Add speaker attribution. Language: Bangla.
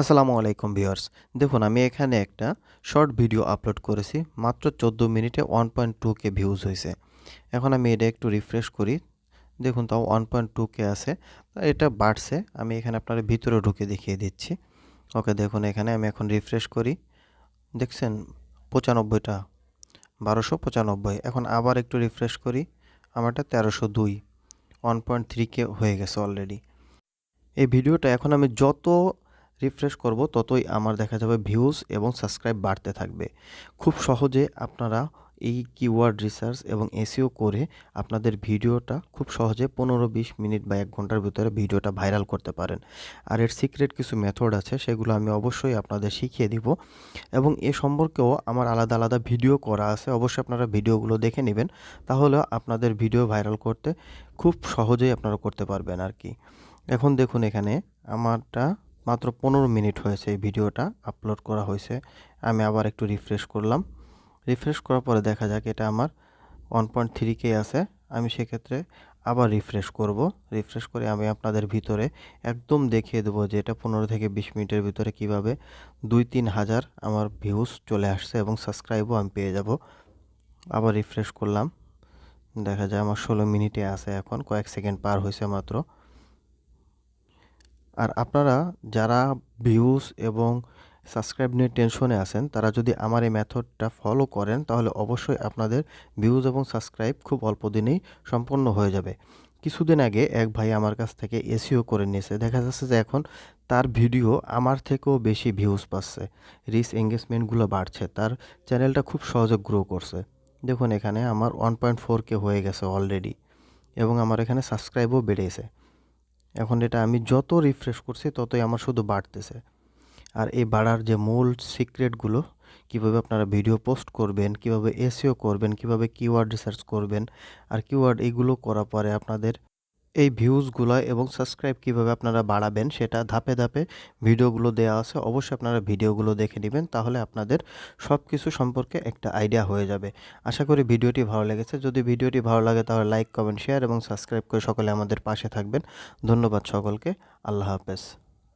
Speaker 1: আসসালামু আলাইকুম ভিউয়ার্স। দেখুন, আমি এখানে একটা শর্ট ভিডিও আপলোড করেছি, মাত্র চোদ্দ মিনিটে one point two K views হয়েছে। এখন আমি এটা একটু রিফ্রেশ করি। দেখুন, তাও ওয়ান পয়েন্ট টু কে আছে। এটা বাড়ছে। আমি এখানে আপনার ভিতরে ঢুকে দেখিয়ে দিচ্ছি। ওকে, দেখুন, এখানে আমি এখন রিফ্রেশ করি। দেখছেন, পঁচানব্বইটা, বারোশো পঁচানব্বই। এখন আবার একটু রিফ্রেশ করি। আমারটা তেরোশো দুই ওয়ান পয়েন্ট থ্রি কে হয়ে গেছে অলরেডি এই ভিডিওটা এখন আমি যত রিফ্রেশ করব, ততই আমার দেখা যাবে ভিউজ এবং সাবস্ক্রাইব বাড়তে থাকবে। খুব সহজে আপনারা এই কিওয়ার্ড রিসার্চ এবং এসিও করে আপনাদের ভিডিওটা খুব সহজে পনেরো বিশ মিনিট বা এক ঘণ্টার ভিতরে ভিডিওটা ভাইরাল করতে পারেন। আর এর সিক্রেট কিছু মেথড আছে, সেগুলো আমি অবশ্যই আপনাদের শিখিয়ে দিব এবং এ সম্পর্কেও আমার আলাদা আলাদা ভিডিও করা আছে, অবশ্যই আপনারা ভিডিওগুলো দেখে নেবেন তাহলে আপনাদের ভিডিও ভাইরাল করতে খুব সহজেই আপনারা করতে পারবেন আর কি। এখন দেখুন এখানে আমারটা মাত্র পনেরো মিনিট হয়েছে এই ভিডিওটা আপলোড করা হয়েছে। আমি আবার একটু রিফ্রেশ করলাম। রিফ্রেশ করার পরে দেখা যাক এটা আমার ওয়ান পয়েন্ট থ্রি কে আছে। আমি সেক্ষেত্রে আবার রিফ্রেশ করব। রিফ্রেশ করে আমি আপনাদের ভিতরে একদম দেখিয়ে দেবো যে এটা পনেরো থেকে বিশ মিনিটের ভিতরে কীভাবে দুই তিন হাজার আমার ভিউজ চলে আসছে এবং সাবস্ক্রাইবও আমি পেয়ে যাব। আবার রিফ্রেশ করলাম। দেখা যায় আমার ষোলো মিনিটে আছে এখন, কয়েক সেকেন্ড পার হয়েছে মাত্র। আর আপনারা যারা ভিউজ এবং সাবস্ক্রাইব নিয়ে টেনশনে আছেন, তারা যদি আমার এই মেথডটা ফলো করেন, তাহলে অবশ্যই আপনাদের ভিউজ এবং সাবস্ক্রাইব খুব অল্প দিনেই সম্পন্ন হয়ে যাবে। কিছুদিন আগে এক ভাই আমার কাছ থেকে এসিও করে নিয়েছে। দেখা যাচ্ছে যে এখন তার ভিডিও আমার থেকেও বেশি ভিউজ পাচ্ছে। রিচ এঙ্গেজমেন্টগুলো বাড়ছে। তার চ্যানেলটা খুব সহজে গ্রো করছে। দেখুন এখানে আমার ওয়ান পয়েন্ট ফোর কে হয়ে গেছে অলরেডি এবং আমার এখানে সাবস্ক্রাইবও বেড়েছে। এখন এটা আমি যত রিফ্রেশ করছি, ততই আমার শুধু বাড়তেছে। আর এই বাড়ার যে মূল সিক্রেটগুলো কীভাবে আপনারা ভিডিও পোস্ট করবেন, কীভাবে এসিও করবেন, কীভাবে কিওয়ার্ড রিসার্চ করবেন, আর কিওয়ার্ড এগুলো করার পরে আপনাদের এই ভিউজগুলো এবং সাবস্ক্রাইব কীভাবে আপনারা বাড়াবেন সেটা ধাপে ধাপে ভিডিওগুলো দেওয়া আছে। অবশ্যই আপনারা ভিডিওগুলো দেখে নেবেন, তাহলে আপনাদের সব কিছু সম্পর্কে একটা আইডিয়া হয়ে যাবে। আশা করি ভিডিওটি ভালো লেগেছে। যদি ভিডিওটি ভালো লাগে তাহলে লাইক কমেন্ট শেয়ার এবং সাবস্ক্রাইব করে সকলে আমাদের পাশে থাকবেন। ধন্যবাদ সকলকে। আল্লাহ হাফেজ।